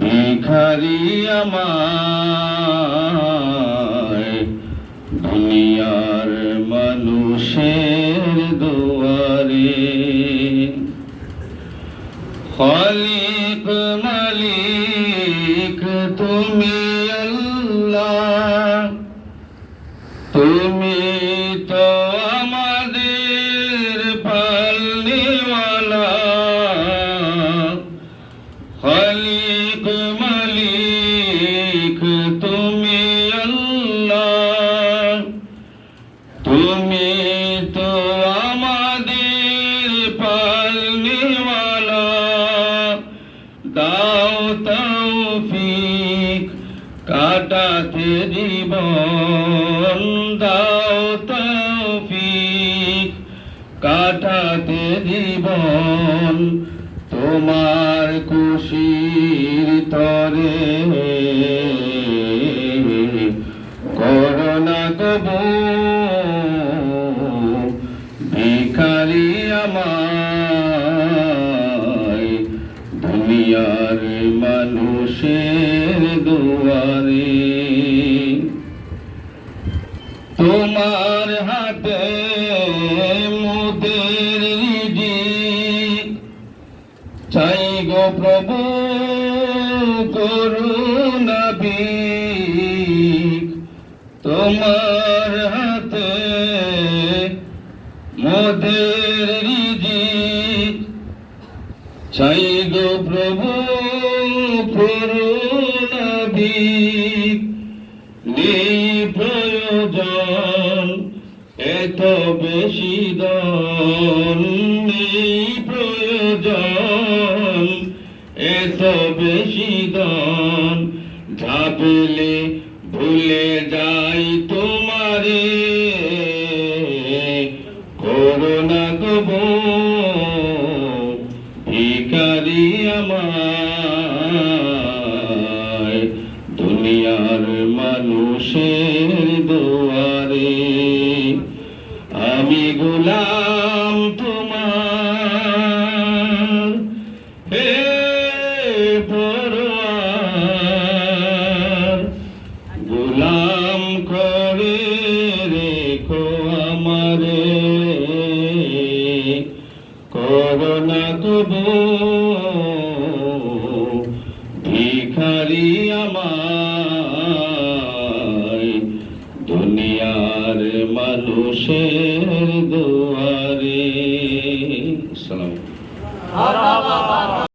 ভিখারি আমায় দুনিয়ার মানুষের দুয়ারে। খালিক মালিক তুমি আল্লাহ তুমি তুমি তো আমাদের পালনিওয়ালা। দাও তৌফিক কাটাতে জীবন। দাও তৌফিক কাটাতে জীবন। তোমার খুশির তরে করোনা কবু ভিখারি আমায় মানুষের দুয়ারে। তোমার হাতে মুদের চাই তোমার মোদের রিজিক চাই গো প্রভু করুণা ভিক নেই প্রয়োজন, এত বেশি দন নেই প্রয়োজন, এত বেশি ঝাপলে ভুলে যাই তোমারে আমায় দুনিয়ার মানুষের দুয়ারে। আমি গোলাম তোমার, হে পরোয়ার। গোলাম করে রেখো আমারে। করোনা কবু ভিখারি আমায়। দুনিয়ার মানুষের